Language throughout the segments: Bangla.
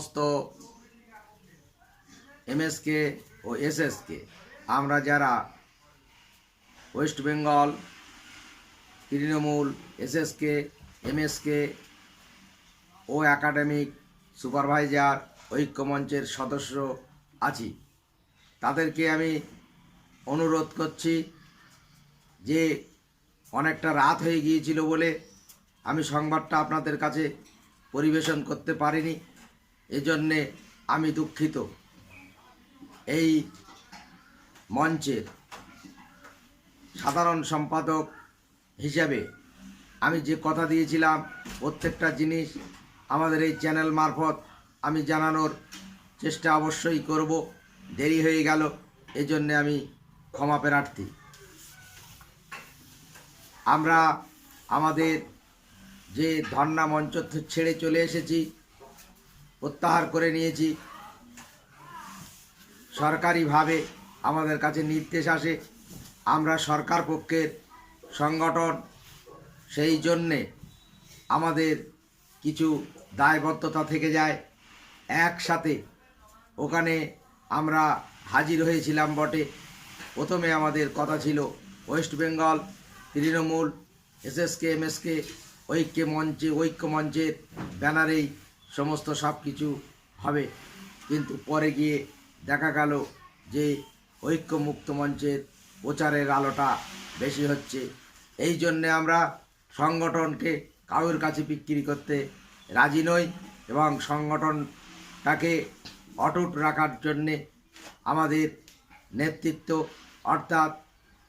সমস্ত এমএসকে ও এসএসকে আমরা যারা West Bengal Trinamool SSK MSK ও একাডেমিক সুপারভাইজার ঐক্যমঞ্চের সদস্য আছি, তাদেরকে আমি অনুরোধ করছি যে অনেকটা রাত হয়ে গিয়েছিল বলে আমি সংবাদটা আপনাদের কাছে পরিবেশন করতে পারিনি। এজন্যে আমি দুঃখিত। এই মঞ্চের সাধারণ সম্পাদক হিসাবে আমি যে কথা দিয়েছিলাম, প্রত্যেকটা জিনিস আমাদের এই চ্যানেল মারফত আমি জানানোর চেষ্টা অবশ্যই করব। দেরি হয়ে গেল, এজন্যে আমি ক্ষমা প্রার্থী। আমরা আমাদের যে ধর্ণা মঞ্চ ছেড়ে চলে এসেছি প্রত্যাহার করে নিয়েছি। সরকারিভাবে আমাদের কাছে নির্দেশ আসে, আমরা সরকার পক্ষের সংগঠন, সেই জন্যে আমাদের কিছু দায়বদ্ধতা থেকে যায়। একসাথে ওখানে আমরা হাজির হয়েছিলাম বটে। প্রথমে আমাদের কথা ছিল West Bengal, Trinamool SSK MSK ঐক্য মঞ্চে ঐক্য মঞ্চের ব্যানারেই সমস্ত সব কিছু হবে। কিন্তু পরে গিয়ে দেখা গেল যে ঐক্য মুক্ত মঞ্চের প্রচারের আলোটা বেশি হচ্ছে। এই জন্যে আমরা সংগঠনকে কারোর কাছে বিক্রি করতে রাজি নই এবং সংগঠনটাকে অটুট রাখার জন্যে আমাদের নেতৃত্ব অর্থাৎ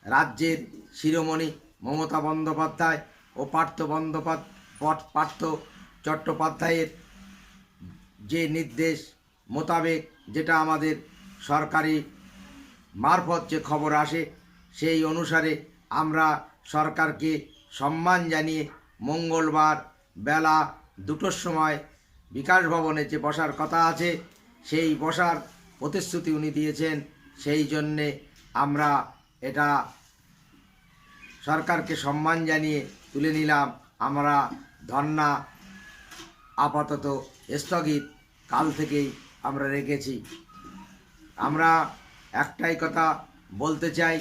রাজ্যের শিরোমণি মমতা বন্দ্যোপাধ্যায় ও পার্থ বন্দ্যোপাধ্যায়, পার্থ চট্টোপাধ্যায়ের যে নির্দেশ মোতাবেক যেটা আমাদের সরকারি মারফত যে খবর আসে, সেই অনুসারে আমরা সরকারকে সম্মান জানিয়ে মঙ্গলবার বেলা দুটোর সময় বিকাশ ভবনে যে বসার কথা আছে, সেই বসার প্রতিশ্রুতি উনি দিয়েছেন। সেই জন্যে আমরা এটা সরকারকে সম্মান জানিয়ে তুলে নিলাম। আমরা ধর্না আপাতত স্থগিত কাল থেকেই আমরা রেখেছি। আমরা একটাই কথা বলতে চাই,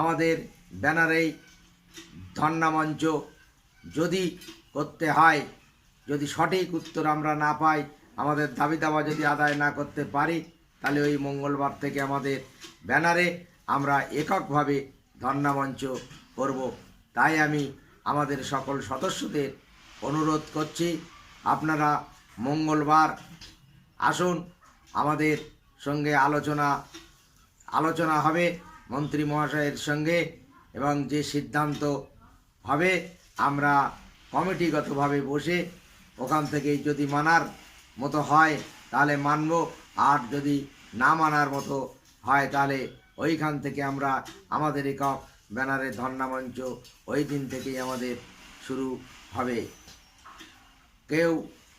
আমাদের ব্যানারেই ধর্ণা মঞ্চ যদি করতে হয়, যদি সঠিক উত্তর আমরা না পাই, আমাদের দাবি দাবা যদি আদায় না করতে পারি, তাহলে ওই মঙ্গলবার থেকে আমাদের ব্যানারে আমরা এককভাবে ধর্ণা মঞ্চ করব। তাই আমি আমাদের সকল সদস্যদের অনুরোধ করছি আপনারা মঙ্গলবার আসুন। আমাদের সঙ্গে আলোচনা আলোচনা হবে মন্ত্রী মহাশয়ের সঙ্গে এবং যে সিদ্ধান্ত হবে, আমরা কমিটিগতভাবে বসে ওখান থেকে যদি মানার মতো হয়, তাহলে মানব। আর যদি না মানার মতো হয়, তাহলে ওইখান থেকে আমরা আমাদের একক ব্যানারে ধর্ণা মঞ্চ ওই দিন থেকেই আমাদের শুরু হবে। কেউ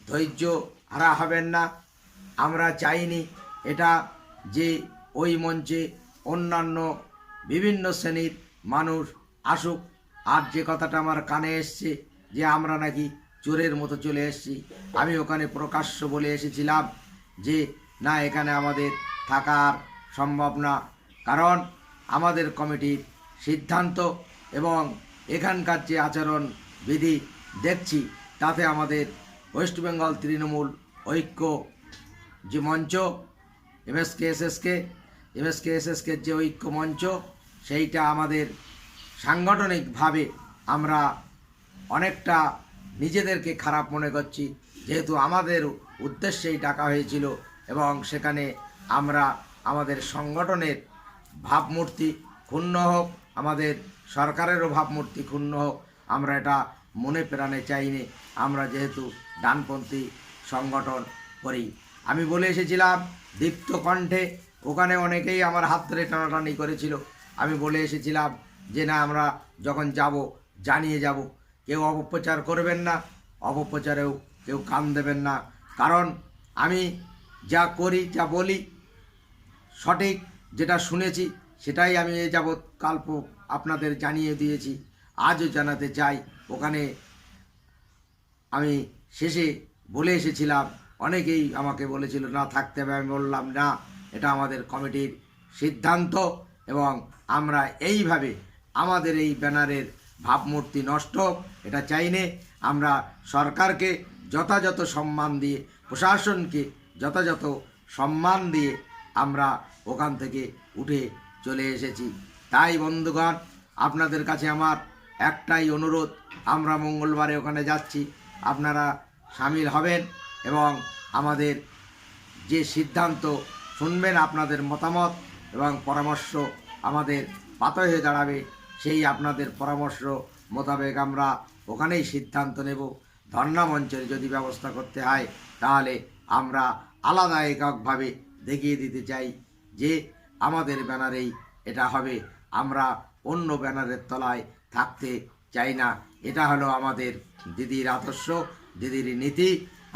ধৈর্য হারা হবেন না। আমরা চাইনি এটা যে ওই মঞ্চে অন্যান্য বিভিন্ন শ্রেণির মানুষ আসুক। আর যে কথাটা আমার কানে এসছে যে আমরা নাকি চোরের মতো চলে এসেছি, আমি ওখানে প্রকাশ্য বলে এসেছিলাম যে, না, এখানে আমাদের থাকার সম্ভব না। কারণ আমাদের কমিটির সিদ্ধান্ত এবং এখানকার যে আচরণ বিধি দেখছি তাতে আমাদের ওয়েস্ট বেঙ্গল তৃণমূল ঐক্য যে মঞ্চ, এমএসকে, এসএসকে এমএসকে, এসএসকে যে ঐক্য মঞ্চ, সেইটা আমাদের সাংগঠনিকভাবে আমরা অনেকটা নিজেদেরকে খারাপ মনে করছি। যেহেতু আমাদের উদ্দেশ্যেই ডাকা হয়েছিল এবং সেখানে আমরা আমাদের সংগঠনের ভাবমূর্তি ক্ষুণ্ণ হোক, আমাদের সরকারেরও ভাবমূর্তি ক্ষুণ্ণ হোক, আমরা এটা মনে প্রাণে চাইনি। আমরা যেহেতু ডানপন্থী সংগঠন করি। আমি বলে এসেছিলাম, দীপ্ত কণ্ঠে, ওখানে অনেকেই আমার হাত ধরে টানাটানি করেছিল। আমি বলে এসেছিলাম যে, না, আমরা যখন যাব, জানিয়ে যাব। কেউ অপপ্রচার করবেন না, অপপ্রচারেও কেউ কান দেবেন না। কারণ আমি যা করি, যা বলি, সঠিক যেটা শুনেছি, সেটাই আমি এ যাবৎ কাল্প আপনাদের জানিয়ে দিয়েছি। আজও জানাতে চাই ওখানে আমি শেষে বলে এসেছিলাম, অনেকেই আমাকে বলেছিল, না, থাকতে হবে। আমি বললাম, না, এটা আমাদের কমিটির সিদ্ধান্ত এবং আমরা এইভাবে আমাদের এই ব্যানারের ভাবমূর্তি নষ্ট, এটা চাইনে আমরা সরকারকে যথাযথ সম্মান দিয়ে, প্রশাসনকে যথাযথ সম্মান দিয়ে আমরা ওখান থেকে উঠে চলে এসেছি। তাই বন্ধুগণ, আপনাদের কাছে আমার একটাই অনুরোধ, আমরা মঙ্গলবারে ওখানে যাচ্ছি। আপনারা সামিল হবেন এবং আমাদের যে সিদ্ধান্ত শুনবেন, আপনাদের মতামত এবং পরামর্শ আমাদের পাথর হয়ে দাঁড়াবে, সেই আপনাদের পরামর্শ মোতাবেক আমরা ওখানেই সিদ্ধান্ত নেব। ধর্ণা মঞ্চের যদি ব্যবস্থা করতে হয়, তাহলে আমরা আলাদা এককভাবে দেখিয়ে দিতে চাই যে আমাদের ব্যানারেই এটা হবে। আমরা অন্য ব্যানারের তলায় থাকতে চাই না। এটা হলো আমাদের দিদির আদর্শ, দিদির নীতি।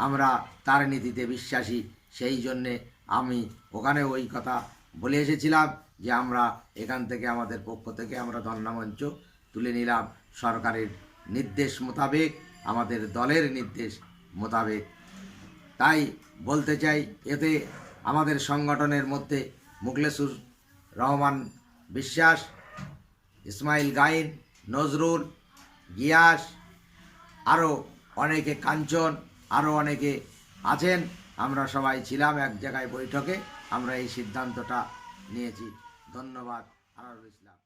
আমরা তার নীতিতে বিশ্বাসী, সেই জন্যে আমি ওখানে ওই কথা বলে এসেছিলাম যে আমরা এখান থেকে, আমাদের পক্ষ থেকে আমরা ধর্ণামঞ্চ তুলে নিলাম সরকারের নির্দেশ মোতাবেক, আমাদের দলের নির্দেশ মোতাবেক। তাই বলতে চাই, এতে আমাদের সংগঠনের মধ্যে মুখলেসুর রহমান বিশ্বাস, ইসমাইল গাইন নজরুল, গিয়াস আরও অনেকে কাঞ্চন আরও অনেকে আছেন। আমরা সবাই ছিলাম এক জায়গায় বৈঠকে। আমরা এই সিদ্ধান্তটা নিয়েছি। ধন্যবাদ আনারুল ইসলাম।